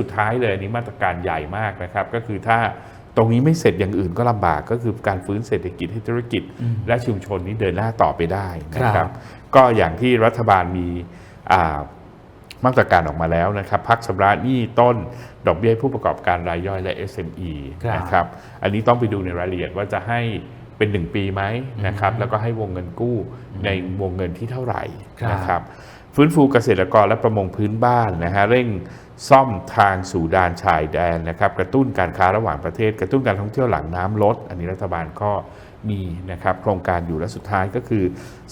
สุดท้ายเลยอันนี้มาตรการใหญ่มากนะครับ ก็คือถ้าตรงนี้ไม่เสร็จอย่างอื่นก็ลำบากก็คือการฟื้นเศรษฐกิจให้ธุรกิจ และชุมชนนี้เดินหน้าต่อไปได้นะคครัรับบก็อย่างที่รัฐบาลมีอ่ามาตรการออกมาแล้วนะครับ พักชำระหนี้ต้นดอกเบี้ยให้ผู้ประกอบการรายย่อยและ SME ครับนะครับ อันนี้ต้องไปดูในรายละเอียดว่าจะให้ เป็น 1 ปีไหมนะครับแล้วก็ให้วงเงินกู้ในวงเงินที่เท่าไหร่ครับนะครับฟื้นฟูเกษตรกรและประมงพื้นบ้านนะฮะเร่งซ่อมทางสู่ด่านชายแดนนะครับกระตุ้นการค้าระหว่างประเทศ กระตุ้นการท่องเที่ยวหลังน้ำลด อันนี้รัฐบาลก็มีนะครับโครงการอยู่และสุดท้ายก็คือ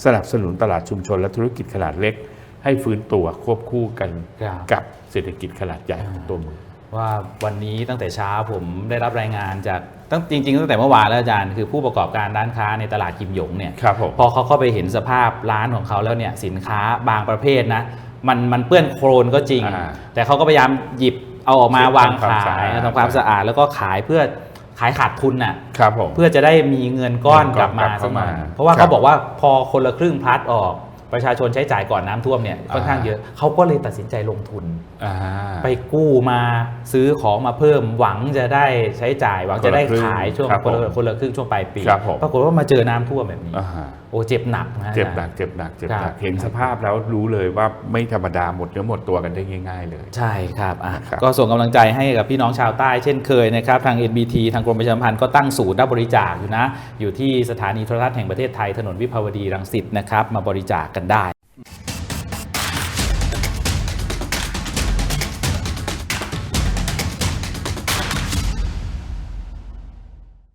สนับสนุนตลาดชุมชนและธุรกิจขนาดเล็ก ให้ฟื้นตัวควบคู่กันครับกับเศรษฐกิจขนาดใหญ่ของตัวเมือง ว่าวันนี้ตั้งแต่เช้าผมได้รับรายงานจากตั้งจริง ๆ ตั้งแต่เมื่อวานแล้วอาจารย์คือผู้ประกอบการร้านค้าในตลาดกิมหยงเนี่ยครับผมพอเขาเข้าไปเห็นสภาพร้านของเขาแล้วเนี่ยสินค้าบางประเภทนะมันมันเปื้อนโครนก็จริงอ่าแต่เขาก็พยายามหยิบเอาออกมาเช็ดวางทำความขาสะอาดยทำความสะอาดแล้วก็ขายเพื่อขายขาดทุนน่ะครับผมเพื่อจะได้มีเงินก้อนเงินกก้ลัอนบมากลับเข้าสักหน่อยมาเพราะว่าครัเขาบบอกว่าพอคนละครึ่งพลัดออก ประชาชนใช้จ่ายก่อนน้ำท่วมเนี่ยค่อนข้างอ่าเยอะเขาก็เลยตัดสินใจลงทุนอ่าไปกู้มาซื้อของมาเพิ่มหวังจะได้ใช้จ่ายหวังจะได้คนละครึ่งขายช่วงครับคนละผมคนละครึ่งช่วงปลายปีครับผมปรากฏว่ามาเจอน้ำท่วมแบบนี้อ่าฮะโอ้เจ็บหนักนะเจ็บหนัอากจารย์เจ็บหนักเจ็บหครันักบเห็นสภาพแล้วรู้เลยว่าไม่ธรรมดาหมดเนื้อหมดตัวกันได้ง่าย ๆ เลย ใช่ครับอะครับก็ส่งกำลังใจให้กับพี่น้องชาวใต้เช่นเคยนะครับทาง NBT ทางกรมประชาสัมพันธ์ก็ตั้งศูนย์รับบริจาคอยู่นะอยู่ที่สถานีโทรทัศน์แห่งประเทศไทยถนนวิภาวดีรังสิตนะครับมาบริจาคกันได้